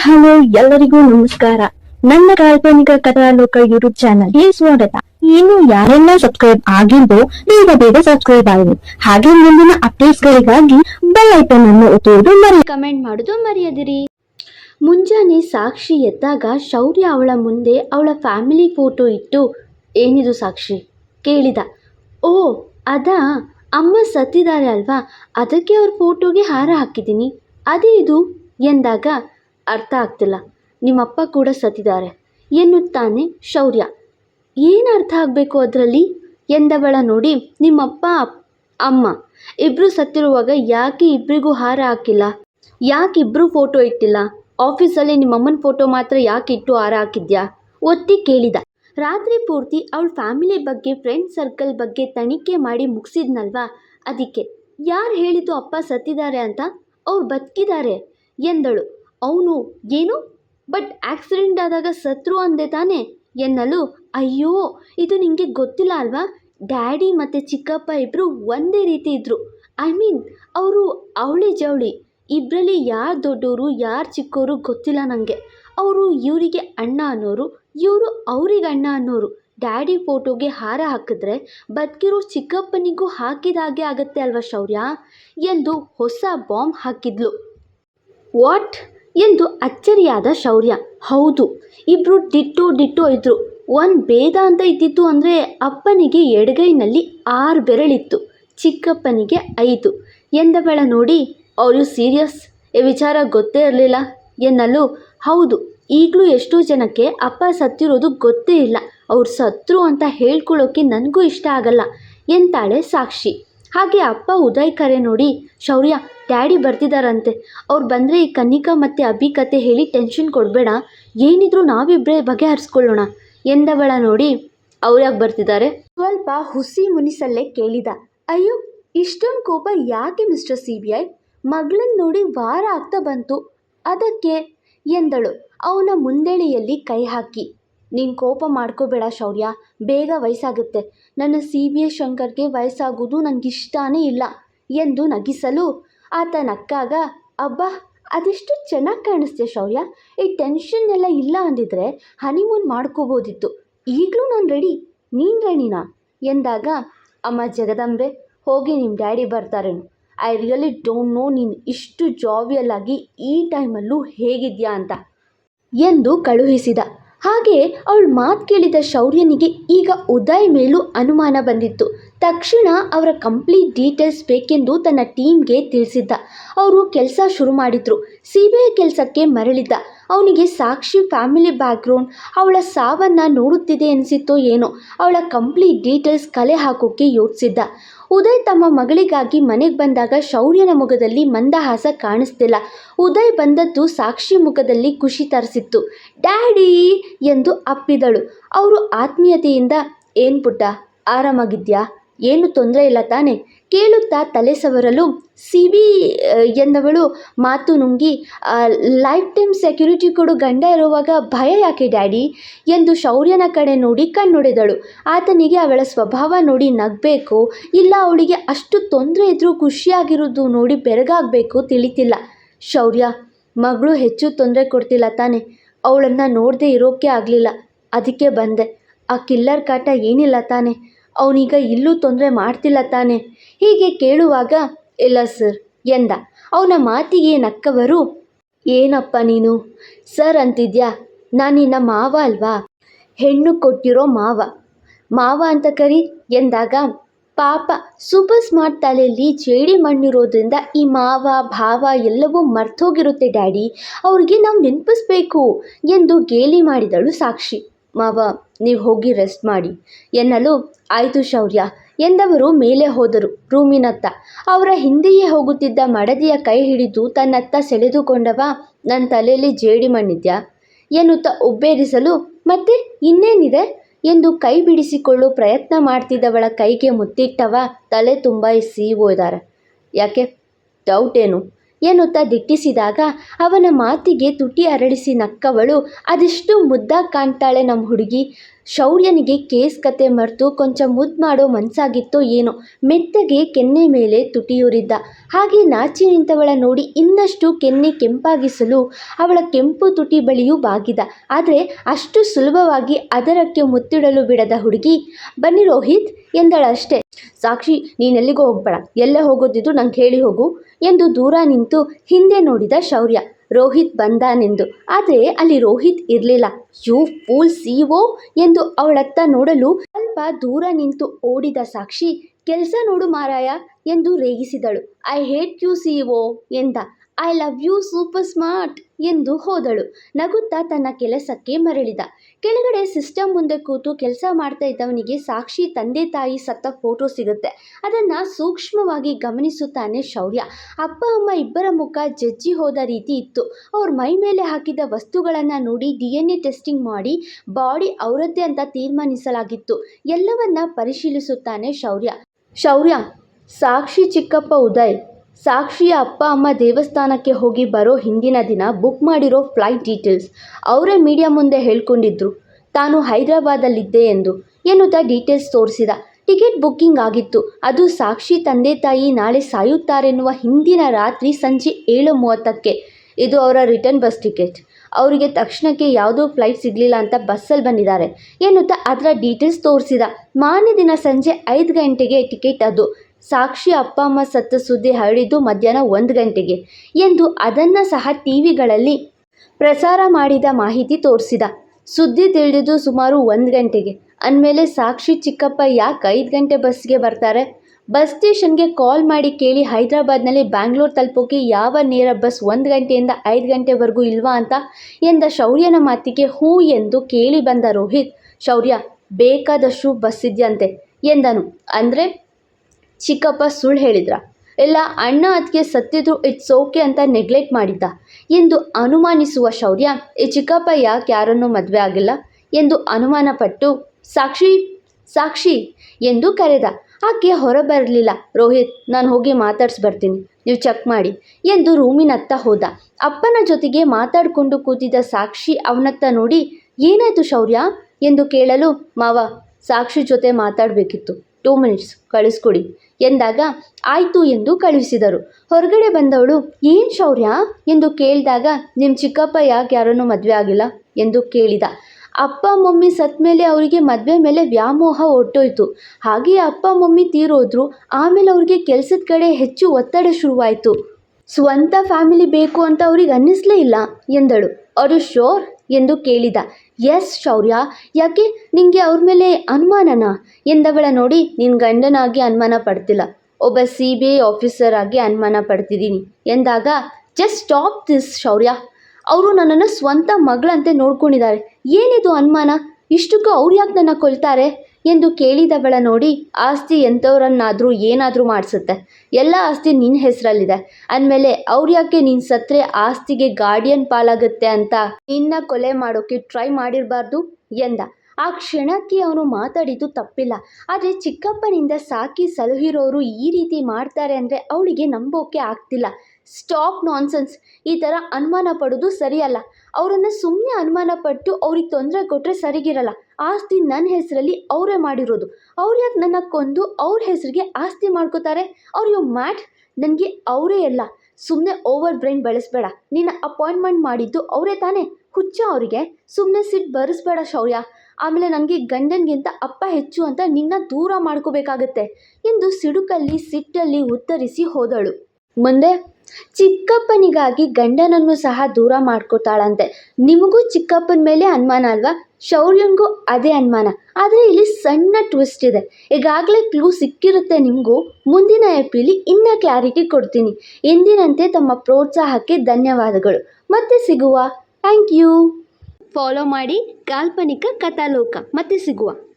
Hello, ಎಲ್ಲರಿಗೂ ನಮಸ್ಕಾರ. ನನ್ನ ಕಾಲ್ಪನಿಕ ಕಥಾಲೋಕ ಯೂಟ್ಯೂಬ್ ಚಾನಲ್ಗೆ ಸ್ವಾಗತ. ಇನ್ನು ಯಾರೆಲ್ಲ ಸಬ್ಸ್ಕ್ರೈಬ್ ಆಗಿದ್ದೋ ಬೇಗ ಬೇಗ ಸಬ್ಸ್ಕ್ರೈಬ್ ಆಗಿದೆ ಹಾಗೆ ಮುಂದಿನ ಅಪ್ಡೇಟ್ಸ್ ಗಳಿಗಾಗಿ ಬೆಲ್ ಐಕನ್ ಅನ್ನು ಒತ್ತುವುದು ಮರಿ ಕಮೆಂಟ್ ಮಾಡೋದು ಮರೆಯದಿರಿ. ಮುಂಜಾನೆ ಸಾಕ್ಷಿ ಎದ್ದಾಗ ಶೌರ್ಯ ಅವಳ ಮುಂದೆ ಅವಳ ಫ್ಯಾಮಿಲಿ ಫೋಟೋ ಇಟ್ಟು, ಏನಿದು ಸಾಕ್ಷಿ? ಕೇಳಿದ. ಓ, ಅದಾ? ಅಮ್ಮ ಸತ್ತಿದ್ದಾರೆ ಅಲ್ವಾ? ಅದಕ್ಕೆ ಅವ್ರ ಫೋಟೋಗೆ ಹಾರ ಹಾಕಿದ್ದೀನಿ. ಅದೇ ಇದು? ಎಂದಾಗ ಅರ್ಥ ಆಗ್ತಿಲ್ಲ. ನಿಮ್ಮಪ್ಪ ಕೂಡ ಸತ್ತಿದ್ದಾರೆ. ಎನ್ನುತ್ತಾನೆ ಶೌರ್ಯ. ಏನು ಅರ್ಥ ಆಗಬೇಕು ಅದರಲ್ಲಿ? ಎಂದವಳ ನೋಡಿ ನಿಮ್ಮಪ್ಪ, ಅಪ್- ಅಮ್ಮ ಇಬ್ಬರು ಸತ್ತಿರುವಾಗ ಯಾಕೆ ಇಬ್ಬರಿಗೂ ಹಾರ ಹಾಕಿಲ್ಲ? ಯಾಕೆ ಇಬ್ಬರು ಫೋಟೋ ಇಟ್ಟಿಲ್ಲ? ಆಫೀಸಲ್ಲಿ ನಿಮ್ಮಮ್ಮನ ಫೋಟೋ ಮಾತ್ರ ಯಾಕೆ ಇಟ್ಟು ಹಾರ ಹಾಕಿದ್ಯಾ? ಒತ್ತಿ ಕೇಳಿದ. ರಾತ್ರಿ ಪೂರ್ತಿ ಅವಳ ಫ್ಯಾಮಿಲಿ ಬಗ್ಗೆ ಫ್ರೆಂಡ್ ಸರ್ಕಲ್ ಬಗ್ಗೆ ತನಿಖೆ ಮಾಡಿ ಮುಗಿಸಿದ್ನಲ್ವಾ? ಅದಕ್ಕೆ, ಯಾರು ಹೇಳಿದ್ದು ಅಪ್ಪ ಸತ್ತಿದ್ದಾರೆ ಅಂತ? ಅವ್ರು ಬದುಕಿದ್ದಾರೆ ಎಂದಳು. ಅವನು, ಏನು? ಬಟ್ ಆಕ್ಸಿಡೆಂಟ್ ಆದಾಗ ಸತ್ರು ಅಂದೆ ತಾನೆ? ಎನ್ನಲು, ಅಯ್ಯೋ, ಇದು ನಿಮಗೆ ಗೊತ್ತಿಲ್ಲ ಅಲ್ವಾ? ಡ್ಯಾಡಿ ಮತ್ತು ಚಿಕ್ಕಪ್ಪ ಇಬ್ಬರು ಒಂದೇ ರೀತಿ ಇದ್ದರು ಐ ಮೀನ್, ಅವರು ಅವಳಿ ಜವಳಿ. ಇಬ್ಬರಲ್ಲಿ ಯಾರು ದೊಡ್ಡವರು ಯಾರು ಚಿಕ್ಕವರು ಗೊತ್ತಿಲ್ಲ ನನಗೆ ಅವರು ಇವರಿಗೆ ಅಣ್ಣ ಅನ್ನೋರು, ಇವರು ಅವ್ರಿಗೆ ಅಣ್ಣ ಅನ್ನೋರು. ಡ್ಯಾಡಿ ಫೋಟೋಗೆ ಹಾರ ಹಾಕಿದ್ರೆ ಬದುಕಿರೋ ಚಿಕ್ಕಪ್ಪನಿಗೂ ಹಾಕಿದ ಹಾಗೆ ಆಗತ್ತೆ ಅಲ್ವಾ ಶೌರ್ಯ? ಎಂದು ಹೊಸ ಬಾಂಬ್ ಹಾಕಿದ್ಲು. ವಾಟ್? ಎಂದು ಅಚ್ಚರಿಯಾದ ಶೌರ್ಯ. ಹೌದು ಇಬ್ಬರು ಡಿಟ್ಟೋ ಡಿಟ್ಟೋ ಇದ್ದರು ಒಂದು ಭೇದ ಅಂತ ಇದ್ದಿತ್ತು ಅಂದರೆ ಅಪ್ಪನಿಗೆ ಎಡಗೈನಲ್ಲಿ ಆರು ಬೆರಳಿತ್ತು, ಚಿಕ್ಕಪ್ಪನಿಗೆ ಐದು. ಎಂದವಳ ನೋಡಿ ಅವರು ಸೀರಿಯಸ್ ಈ ವಿಚಾರ ಗೊತ್ತೇ ಇರಲಿಲ್ಲ. ಎನ್ನಲು, ಹೌದು, ಈಗಲೂ ಎಷ್ಟೋ ಜನಕ್ಕೆ ಅಪ್ಪ ಸತ್ತಿರೋದು ಗೊತ್ತೇ ಇಲ್ಲ. ಅವ್ರು ಸತ್ರು ಅಂತ ಹೇಳ್ಕೊಳ್ಳೋಕೆ ನನಗೂ ಇಷ್ಟ ಆಗಲ್ಲ ಎಂತಾಳೆ ಸಾಕ್ಷಿ. ಹಾಗೆ ಅಪ್ಪ ಉದಯ್ ಕರೆ ನೋಡಿ, ಶೌರ್ಯ, ಡ್ಯಾಡಿ ಬರ್ತಿದಾರಂತೆ. ಅವ್ರು ಬಂದರೆ ಈ ಕನ್ನಿಕಾ ಮತ್ತು ಅಭಿ ಕತೆ ಹೇಳಿ ಟೆನ್ಷನ್ ಕೊಡಬೇಡ. ಏನಿದ್ರೂ ನಾವಿಬ್ಬರೇ ಬಗೆಹರಿಸ್ಕೊಳ್ಳೋಣ, ಎಂದವಳ ನೋಡಿ ಅವ್ರು ಯಾಕೆ ಬರ್ತಿದ್ದಾರೆ. ಸ್ವಲ್ಪ ಹುಸಿ ಮುನಿಸಲ್ಲೇ ಕೇಳಿದ, ಅಯ್ಯೋ, ಇಷ್ಟೊಂದು ಕೋಪ ಯಾಕೆ ಮಿಸ್ಟರ್ ಸಿ ಬಿ ಐ ಮಗಳನ್ನ ನೋಡಿ ವಾರ ಆಗ್ತಾ ಬಂತು. ಅದಕ್ಕೆ? ಎಂದಳು. ಅವನ ಮುಂದೆಳೆಯಲ್ಲಿ ಕೈ ಹಾಕಿ ನೀನು ಕೋಪ ಮಾಡ್ಕೋಬೇಡ ಶೌರ್ಯ, ಬೇಗ ವಯಸ್ಸಾಗುತ್ತೆ. ನನ್ನ ಸಿ ಬಿ ಎಸ್ ಶಂಕರ್ಗೆ ವಯಸ್ಸಾಗೋದು ನನಗಿಷ್ಟನೇ ಇಲ್ಲ ಎಂದು ನಗಿಸಲು ಆತ ನಕ್ಕಾಗ, ಅಬ್ಬಾ, ಅದೆಷ್ಟು ಚೆನ್ನಾಗಿ ಕಾಣಿಸ್ತೆ ಶೌರ್ಯ? ಈ ಟೆನ್ಷನ್ ಎಲ್ಲ ಇಲ್ಲ ಅಂದಿದ್ರೆ ಹನಿಮೂನ್ ಮಾಡ್ಕೋಬೋದಿತ್ತು. ಈಗಲೂ ನಾನು ರೆಡಿ, ನೀನು ರೆಡಿನಾ? ಎಂದಾಗ, ಅಮ್ಮ ಜಗದಂಬೆ, ಹೋಗಿ ನಿಮ್ಮ ಡ್ಯಾಡಿ ಬರ್ತಾರೇನು? ಐ ರಿಯಲಿ ಡೋಂಟ್ ನೋ ನೀನು ಇಷ್ಟು ಜಾವಿಯಲ್ಲಾಗಿ ಈ ಟೈಮಲ್ಲೂ ಹೇಗಿದ್ಯಾ ಅಂತ. ಎಂದು ಕಳುಹಿಸಿದ. ಹಾಗೆ ಅವಳು ಮಾತು ಕೇಳಿದ ಶೌರ್ಯನಿಗೆ ಈಗ ಉದಯ್ ಮೇಲೂ ಅನುಮಾನ ಬಂದಿತ್ತು. ತಕ್ಷಣ ಅವರ ಕಂಪ್ಲೀಟ್ ಡೀಟೇಲ್ಸ್ ಬೇಕೆಂದು ತನ್ನ ಟೀಮ್ಗೆ ತಿಳಿಸಿದ್ದ. ಅವರು ಕೆಲಸ ಶುರು ಮಾಡಿದರು. ಸಿ ಬಿ ಐ ಕೆಲಸಕ್ಕೆ ಮರಳಿದ್ದ. ಅವನಿಗೆ ಸಾಕ್ಷಿ ಫ್ಯಾಮಿಲಿ ಬ್ಯಾಕ್ಗ್ರೌಂಡ್ ಅವಳ ಸಾವನ್ನು ನೋಡುತ್ತಿದೆ ಅನಿಸಿತ್ತೋ ಏನೋ, ಅವಳ ಕಂಪ್ಲೀಟ್ ಡೀಟೇಲ್ಸ್ ಕಲೆ ಹಾಕೋಕ್ಕೆ ಯೋಚಿಸಿದ್ದ. ಉದಯ್ ತಮ್ಮ ಮಗಳಿಗಾಗಿ ಮನೆಗೆ ಬಂದಾಗ ಶೌರ್ಯನ ಮುಖದಲ್ಲಿ ಮಂದಹಾಸ ಕಾಣಿಸ್ತಿಲ್ಲ. ಉದಯ್ ಬಂದದ್ದು ಸಾಕ್ಷಿ ಮುಖದಲ್ಲಿ ಖುಷಿ ತರಿಸಿತ್ತು. ಡ್ಯಾಡಿ! ಎಂದು ಅಪ್ಪಿದಳು. ಅವರು ಆತ್ಮೀಯತೆಯಿಂದ, ಏನು ಪುಟ್ಟ, ಆರಾಮಾಗಿದ್ಯಾ? ಏನು ತೊಂದರೆ ಇಲ್ಲ ತಾನೆ? ಕೇಳುತ್ತಾ ತಲೆ ಸವರಲು ಸಿ ಬಿ ಎಂದವಳು ಮಾತು ನುಂಗಿ ಲೈಫ್ ಟೈಮ್ ಸೆಕ್ಯೂರಿಟಿ ಕೊಡು ಗಂಡ ಇರುವಾಗ ಭಯ ಯಾಕೆ ಡ್ಯಾಡಿ? ಎಂದು ಶೌರ್ಯನ ಕಡೆ ನೋಡಿ ಕಣ್ಣುಡಿದಳು. ಆತನಿಗೆ ಅವಳ ಸ್ವಭಾವ ನೋಡಿ ನಗಬೇಕು. ಇಲ್ಲ, ಅವಳಿಗೆ ಅಷ್ಟು ತೊಂದರೆ ಇದ್ದರೂ ಖುಷಿಯಾಗಿರೋದು ನೋಡಿ ಬೆರಗಾಗಬೇಕು ತಿಳಿತಿಲ್ಲ. ಶೌರ್ಯ, ಮಗಳು ಹೆಚ್ಚು ತೊಂದರೆ ಕೊಡ್ತಿಲ್ಲ ತಾನೆ. ಅವಳನ್ನು ನೋಡದೆ ಇರೋಕ್ಕೆ ಆಗಲಿಲ್ಲ. ಅದಕ್ಕೆ ಬಂದೆ. ಆ ಕಿಲ್ಲರ್ ಕಾಟ ಏನಿಲ್ಲ ತಾನೆ. ಅವನೀಗ ಇಲ್ಲೂ ತೊಂದರೆ ಮಾಡ್ತಿಲ್ಲ ತಾನೆ. ಹೀಗೆ ಕೇಳುವಾಗ, ಇಲ್ಲ ಸರ್, ಎಂದ. ಅವನ ಮಾತಿಗೆ ನಕ್ಕವರು, ಏನಪ್ಪ ನೀನು? ಸರ್ ಅಂತಿದ್ಯಾ? ನಾನು ನಿನ್ನ ಮಾವ ಅಲ್ವಾ? ಹೆಣ್ಣು ಕೊಟ್ಟಿರೋ ಮಾವ. ಮಾವ ಅಂತ ಕರಿ, ಎಂದಾಗ, ಪಾಪ ಸೂಪರ್ ಸ್ಮಾರ್ಟ್ ತಲೆಯಲ್ಲಿ ಜೇಡಿ ಮಣ್ಣಿರೋದ್ರಿಂದ ಈ ಮಾವ, ಭಾವ ಎಲ್ಲವೂ ಮರ್ತೋಗಿರುತ್ತೆ ಡ್ಯಾಡಿ. ಅವ್ರಿಗೆ ನಾವು ನೆನಪಿಸ್ಬೇಕು ಎಂದು ಗೇಲಿ ಮಾಡಿದಳು ಸಾಕ್ಷಿ. ಮಾವ, ನೀವು ಹೋಗಿ ರೆಸ್ಟ್ ಮಾಡಿ. ಎನ್ನಲು, ಆಯಿತು ಶೌರ್ಯ. ಎಂದವರು ಮೇಲೆ ಹೋದರು ರೂಮಿನತ್ತ. ಅವರ ಹಿಂದೆಯೇ ಹೋಗುತ್ತಿದ್ದ ಮಡದಿಯ ಕೈ ಹಿಡಿದು ತನ್ನತ್ತ ಸೆಳೆದುಕೊಂಡವ ನನ್ನ ತಲೆಯಲ್ಲಿ ಜೇಡಿ ಮಣ್ಣಿದ್ಯಾ? ಎನ್ನುತ್ತ ಉಬ್ಬೇರಿಸಲು, ಮತ್ತೆ ಇನ್ನೇನಿದೆ? ಎಂದು ಕೈ ಬಿಡಿಸಿಕೊಳ್ಳು ಪ್ರಯತ್ನ ಮಾಡ್ತಿದ್ದವಳ ಕೈಗೆ ಮುತ್ತಿಟ್ಟವ ತಲೆ ತುಂಬ ಸೀವೋಯ್ದಾರೆ ಯಾಕೆ? ಡೌಟ್ ಏನು? ಎನ್ನುತ್ತಾ ದಿಟ್ಟಿಸಿದಾಗ ಅವನ ಮಾತಿಗೆ ತುಟಿ ಅರಳಿಸಿ ನಕ್ಕವಳು ಅದೆಷ್ಟು ಮುದ್ದಾಗಿ ಕಾಣ್ತಾಳೆ ನಮ್ಮ ಹುಡುಗಿ. ಶೌರ್ಯನಿಗೆ ಕೇಸ್ ಕತೆ ಮರೆತು ಕೊಂಚ ಮುದ್ದು ಮಾಡೋ ಮನಸ್ಸಾಗಿತ್ತೋ ಏನೋ, ಮೆತ್ತಗೆ ಕೆನ್ನೆ ಮೇಲೆ ತುಟಿಯೂರಿದ್ದ. ಹಾಗೆ ನಾಚಿ ನಿಂತವಳ ನೋಡಿ ಇನ್ನಷ್ಟು ಕೆನ್ನೆ ಕೆಂಪಾಗಿಸಲು ಅವಳ ಕೆಂಪು ತುಟಿ ಬಳಿಯೂ ಬಾಗಿದ. ಆದರೆ ಅಷ್ಟು ಸುಲಭವಾಗಿ ಅದರಕ್ಕೆ ಮುತ್ತಿಡಲು ಬಿಡದ ಹುಡುಗಿ, ಬನ್ನಿ ರೋಹಿತ್ ಎಂದಳಷ್ಟೆ ಸಾಕ್ಷಿ, ನೀನೆಲ್ಲಿಗೂ ಹೋಗ್ಬೇಡ. ಎಲ್ಲೇ ಹೋಗೋದಿದ್ದು ನಂಗೆ ಹೇಳಿ ಹೋಗು, ಎಂದು ದೂರ ನಿಂತು ಹಿಂದೆ ನೋಡಿದ ಶೌರ್ಯ. ರೋಹಿತ್ ಬಂದಾನೆಂದು. ಆದರೆ ಅಲ್ಲಿ ರೋಹಿತ್ ಇರಲಿಲ್ಲ. ಯು ಫೂಲ್ ಸಿಒ ಎಂದು ಅವಳತ್ತ ನೋಡಲು ಸ್ವಲ್ಪ ದೂರ ನಿಂತು ಓಡಿದ ಸಾಕ್ಷಿ, ಕೆಲಸ ನೋಡು ಮಾರಾಯ ಎಂದು ರೇಗಿಸಿದಳು. ಐ ಹೇಟ್ ಯು ಸಿಒ ಎಂದ. I love you super smart ಎಂದು ಹೋದಳು. ನಗುತ್ತಾ ತನ್ನ ಕೆಲಸಕ್ಕೆ ಮರಳಿದ. ಕೆಳಗಡೆ ಸಿಸ್ಟಮ್ ಮುಂದೆ ಕೂತು ಕೆಲಸ ಮಾಡ್ತಾ ಇದ್ದವನಿಗೆ ಸಾಕ್ಷಿ ತಂದೆ ತಾಯಿ ಸತ್ತ ಫೋಟೋ ಸಿಗುತ್ತೆ. ಅದನ್ನು ಸೂಕ್ಷ್ಮವಾಗಿ ಗಮನಿಸುತ್ತಾನೆ ಶೌರ್ಯ. ಅಪ್ಪ, ಅಮ್ಮ ಇಬ್ಬರ ಮುಖ ಜಜ್ಜಿ ಹೋದ ರೀತಿ ಇತ್ತು. ಅವ್ರ ಮೈ ಮೇಲೆ ಹಾಕಿದ ವಸ್ತುಗಳನ್ನು ನೋಡಿ ಡಿ ಎನ್ ಎ ಟೆಸ್ಟಿಂಗ್ ಮಾಡಿ ಬಾಡಿ ಅವರದ್ದೇ ಅಂತ ತೀರ್ಮಾನಿಸಲಾಗಿತ್ತು. ಎಲ್ಲವನ್ನ ಪರಿಶೀಲಿಸುತ್ತಾನೆ ಶೌರ್ಯ. ಶೌರ್ಯ, ಸಾಕ್ಷಿ ಚಿಕ್ಕಪ್ಪ ಉದಯ್. ಸಾಕ್ಷಿಯ ಅಪ್ಪ ಅಮ್ಮ ದೇವಸ್ಥಾನಕ್ಕೆ ಹೋಗಿ ಬರೋ ಹಿಂದಿನ ದಿನ ಬುಕ್ ಮಾಡಿರೋ ಫ್ಲೈಟ್ ಡೀಟೇಲ್ಸ್ ಅವರೇ ಮೀಡಿಯಾ ಮುಂದೆ ಹೇಳ್ಕೊಂಡಿದ್ರು. ತಾನು ಹೈದರಾಬಾದಲ್ಲಿದ್ದೆ ಎಂದು ಎನ್ನುತ್ತಾ ಡೀಟೇಲ್ಸ್ ತೋರಿಸಿದ. ಟಿಕೆಟ್ ಬುಕ್ಕಿಂಗ್ ಆಗಿತ್ತು. ಅದು ಸಾಕ್ಷಿ ತಂದೆ ತಾಯಿ ನಾಳೆ ಸಾಯುತ್ತಾರೆನ್ನುವ ಹಿಂದಿನ ರಾತ್ರಿ ಸಂಜೆ ಏಳು ಮೂವತ್ತಕ್ಕೆ ಇದು ಅವರ ರಿಟರ್ನ್ ಬಸ್ ಟಿಕೆಟ್ ಅವರಿಗೆ ತಕ್ಷಣಕ್ಕೆ ಯಾವುದೋ ಫ್ಲೈಟ್ ಸಿಗಲಿಲ್ಲ ಅಂತ ಬಸ್ಸಲ್ಲಿ ಬಂದಿದ್ದಾರೆ ಎನ್ನುತ್ತಾ ಅದರ ಡೀಟೇಲ್ಸ್ ತೋರಿಸಿದ. ಮಾರನೇ ದಿನ ಸಂಜೆ ಐದು ಗಂಟೆಗೆ ಟಿಕೆಟ್ ಅದು. ಸಾಕ್ಷಿ ಅಪ್ಪ ಅಮ್ಮ ಸತ್ತ ಸುದ್ದಿ ಹರಡಿದ್ದು ಮಧ್ಯಾಹ್ನ ಒಂದು ಗಂಟೆಗೆ ಎಂದು ಅದನ್ನು ಸಹ ಟಿವಿಗಳಲ್ಲಿ ಪ್ರಸಾರ ಮಾಡಿದ ಮಾಹಿತಿ ತೋರಿಸಿದ. ಸುದ್ದಿ ತಿಳಿದು ಸುಮಾರು ಒಂದು ಗಂಟೆಗೆ. ಅಂದಮೇಲೆ ಸಾಕ್ಷಿ ಚಿಕ್ಕಪ್ಪ ಯಾಕೆ ಐದು ಗಂಟೆ ಬಸ್ಗೆ ಬರ್ತಾರೆ? ಬಸ್ ಸ್ಟೇಷನ್ಗೆ ಕಾಲ್ ಮಾಡಿ ಕೇಳಿ ಹೈದರಾಬಾದ್ನಲ್ಲಿ ಬ್ಯಾಂಗ್ಳೂರ್ ತಲುಪೋಕೆ ಯಾವ ನೇರ ಬಸ್ ಒಂದು ಗಂಟೆಯಿಂದ ಐದು ಗಂಟೆವರೆಗೂ ಇಲ್ವಾ ಅಂತ ಎಂದ ಶೌರ್ಯನ ಮಾತಿಗೆ ಹೂ ಎಂದು ಕೇಳಿ ಬಂದ ರೋಹಿತ್, ಶೌರ್ಯ, ಬೇಕಾದಷ್ಟು ಬಸ್ ಇದೆಯಂತೆ ಎಂದನು. ಅಂದರೆ ಚಿಕ್ಕಪ್ಪ ಸುಳ್ಳು ಹೇಳಿದ್ರ. ಎಲ್ಲ ಅಣ್ಣ ಅದಕ್ಕೆ ಸತ್ತಿದ್ರು ಇಟ್ಸ್ ಓಕೆ ಅಂತ ನೆಗ್ಲೆಕ್ಟ್ ಮಾಡಿದ್ದ. ಎಂದು ಅನುಮಾನಿಸುವ ಶೌರ್ಯ, ಈ ಚಿಕ್ಕಪ್ಪ ಯಾಕೆ ಯಾರನ್ನೂ ಮದುವೆ ಆಗಿಲ್ಲ? ಎಂದು ಅನುಮಾನಪಟ್ಟು, ಸಾಕ್ಷಿ ಸಾಕ್ಷಿ ಎಂದು ಕರೆದ. ಆಕೆ ಹೊರಬರಲಿಲ್ಲ. ರೋಹಿತ್, ನಾನು ಹೋಗಿ ಮಾತಾಡ್ಸಿ ಬರ್ತೀನಿ ನೀವು ಚೆಕ್ ಮಾಡಿ ಎಂದು ರೂಮಿನತ್ತ ಹೋದ. ಅಪ್ಪನ ಜೊತೆಗೆ ಮಾತಾಡಿಕೊಂಡು ಕೂತಿದ್ದ ಸಾಕ್ಷಿ ಅವನತ್ತ ನೋಡಿ, ಏನಾಯ್ತು ಶೌರ್ಯ? ಎಂದು ಕೇಳಲು, ಮಾವ, ಸಾಕ್ಷಿ ಜೊತೆ ಮಾತಾಡಬೇಕಿತ್ತು. ಟೂ ಮಿನಿಟ್ಸ್ ಕಳಿಸ್ಕೊಡಿ ಎಂದಾಗ, ಆಯಿತು ಎಂದು ಕಳುಹಿಸಿದರು. ಹೊರಗಡೆ ಬಂದವಳು, ಏನು ಶೌರ್ಯ? ಎಂದು ಕೇಳಿದಾಗ ನಿಮ್ಮ ಚಿಕ್ಕಪ್ಪ ಯಾಕೆ ಯಾರನ್ನೂ ಮದುವೆ ಆಗಿಲ್ಲ ಎಂದು ಕೇಳಿದ. ಅಪ್ಪ ಮಮ್ಮಿ ಸತ್ತ ಮೇಲೆ ಅವರಿಗೆ ಮದುವೆ ಮೇಲೆ ವ್ಯಾಮೋಹ ಹೊಟ್ಟೋಯ್ತು ಹಾಗೆ ಅಪ್ಪ ಮಮ್ಮಿ ತೀರೋದ್ರು, ಆಮೇಲೆ ಅವ್ರಿಗೆ ಕೆಲಸದ ಕಡೆ ಹೆಚ್ಚು ಒತ್ತಡ ಶುರುವಾಯಿತು. ಸ್ವಂತ ಫ್ಯಾಮಿಲಿ ಬೇಕು ಅಂತ ಅವ್ರಿಗೆ ಅನ್ನಿಸ್ಲೇ ಇಲ್ಲ ಎಂದಳು. ಅದು ಶೋರ್ ಎಂದು ಕೇಳಿದ. ಎಸ್ ಶೌರ್ಯ, ಯಾಕೆ ನಿಂಗೆ ಅವ್ರ ಮೇಲೆ ಅನುಮಾನನಾ? ಎಂದವಳ ನೋಡಿ ನಿನ್ನ ಗಂಡನಾಗಿ ಅನುಮಾನ ಪಡ್ತಿಲ್ಲ. ಒಬ್ಬ ಸಿ ಬಿ ಐ ಆಫೀಸರ್ ಆಗಿ ಅನುಮಾನ ಪಡ್ತಿದ್ದೀನಿ. ಎಂದಾಗ, ಜಸ್ಟ್ ಸ್ಟಾಪ್ ದಿಸ್ ಶೌರ್ಯ. ಅವರು ನನ್ನನ್ನು ಸ್ವಂತ ಮಗಳಂತೆ ನೋಡ್ಕೊಂಡಿದ್ದಾರೆ. ಏನಿದು ಅನುಮಾನ? ಇಷ್ಟಕ್ಕೂ ಅವ್ರು ಯಾಕೆ ನನ್ನ ಕೊಲ್ತಾರೆ? ಎಂದು ಕೇಳಿದವಳ ನೋಡಿ ಆಸ್ತಿ ಎಂಥವ್ರನ್ನಾದರೂ ಏನಾದರೂ ಮಾಡಿಸುತ್ತೆ. ಎಲ್ಲ ಆಸ್ತಿ ನಿನ್ನ ಹೆಸರಲ್ಲಿದೆ. ಅಂದಮೇಲೆ ಅವ್ರು ಯಾಕೆ ನೀನು ಸತ್ತರೆ ಆಸ್ತಿಗೆ ಗಾರ್ಡಿಯನ್ ಪಾಲಾಗುತ್ತೆ ಅಂತ ನಿನ್ನ ಕೊಲೆ ಮಾಡೋಕ್ಕೆ ಟ್ರೈ ಮಾಡಿರಬಾರ್ದು ಎಂದ. ಆ ಕ್ಷಣಕ್ಕೆ ಅವನು ಮಾತಾಡಿದ್ದು ತಪ್ಪಿಲ್ಲ. ಆದರೆ ಚಿಕ್ಕಪ್ಪನಿಂದ ಸಾಕಿ ಸಲಹಿರೋರು ಈ ರೀತಿ ಮಾಡ್ತಾರೆ ಅಂದರೆ ಅವಳಿಗೆ ನಂಬೋಕೆ ಆಗ್ತಿಲ್ಲ. Stop nonsense. ಈ ಥರ ಅನುಮಾನ ಪಡೋದು ಸರಿಯಲ್ಲ. ಅವರನ್ನು ಸುಮ್ಮನೆ ಅನುಮಾನ ಪಟ್ಟು ಅವ್ರಿಗೆ ತೊಂದರೆ ಕೊಟ್ಟರೆ ಸರಿಗಿರಲ್ಲ. ಆಸ್ತಿ ನನ್ನ ಹೆಸರಲ್ಲಿ ಅವರೇ ಮಾಡಿರೋದು. ಅವ್ರು ಯಾಕೆ ನನ್ನ ಕೊಂದು ಅವ್ರ ಹೆಸರಿಗೆ ಆಸ್ತಿ ಮಾಡ್ಕೋತಾರೆ? ಅವ್ರು ಯು ಮ್ಯಾಟ್? ನನಗೆ ಅವರೇ ಎಲ್ಲ. ಸುಮ್ಮನೆ ಓವರ್ ಬ್ರೈನ್ ಬೆಳೆಸ್ಬೇಡ. ನಿನ್ನ ಅಪಾಯಿಂಟ್ಮೆಂಟ್ ಮಾಡಿದ್ದು ಅವರೇ ತಾನೇ. ಹುಚ್ಚ ಅವರಿಗೆ. ಸುಮ್ಮನೆ ಸಿಟ್ಟು ಬರೆಸ್ಬೇಡ ಶೌರ್ಯ. ಆಮೇಲೆ ನನಗೆ ಗಂಡನಿಗಿಂತ ಅಪ್ಪ ಹೆಚ್ಚು ಅಂತ ನಿನ್ನ ದೂರ ಮಾಡ್ಕೋಬೇಕಾಗತ್ತೆ. ಎಂದು ಸಿಡುಕಲ್ಲಿ, ಸಿಟ್ಟಲ್ಲಿ ಉತ್ತರಿಸಿ ಹೋದಳು. ಮುಂದೆ ಚಿಕ್ಕಪ್ಪನಿಗಾಗಿ ಗಂಡನನ್ನು ಸಹ ದೂರ ಮಾಡ್ಕೋತಾಳಂತೆ. ನಿಮಗೂ ಚಿಕ್ಕಪ್ಪನ ಮೇಲೆ ಅನುಮಾನ ಅಲ್ವಾ? ಶೌರ್ಯನಿಗೂ ಅದೇ ಅನುಮಾನ. ಆದರೆ ಇಲ್ಲಿ ಸಣ್ಣ ಟ್ವಿಸ್ಟ್ ಇದೆ. ಈಗಾಗಲೇ ಕ್ಲೂ ಸಿಕ್ಕಿರುತ್ತೆ ನಿಮಗೂ. ಮುಂದಿನ ಎಪಿಲಿ ಇನ್ನೂ ಕ್ಲಾರಿಟಿ ಕೊಡ್ತೀನಿ. ಎಂದಿನಂತೆ ತಮ್ಮ ಪ್ರೋತ್ಸಾಹಕ್ಕೆ ಧನ್ಯವಾದಗಳು. ಮತ್ತೆ ಸಿಗುವ. ಥ್ಯಾಂಕ್ ಯು ಫಾಲೋ ಮಾಡಿ ಕಾಲ್ಪನಿಕ ಕಥಾಲೋಕ. ಮತ್ತೆ ಸಿಗುವ.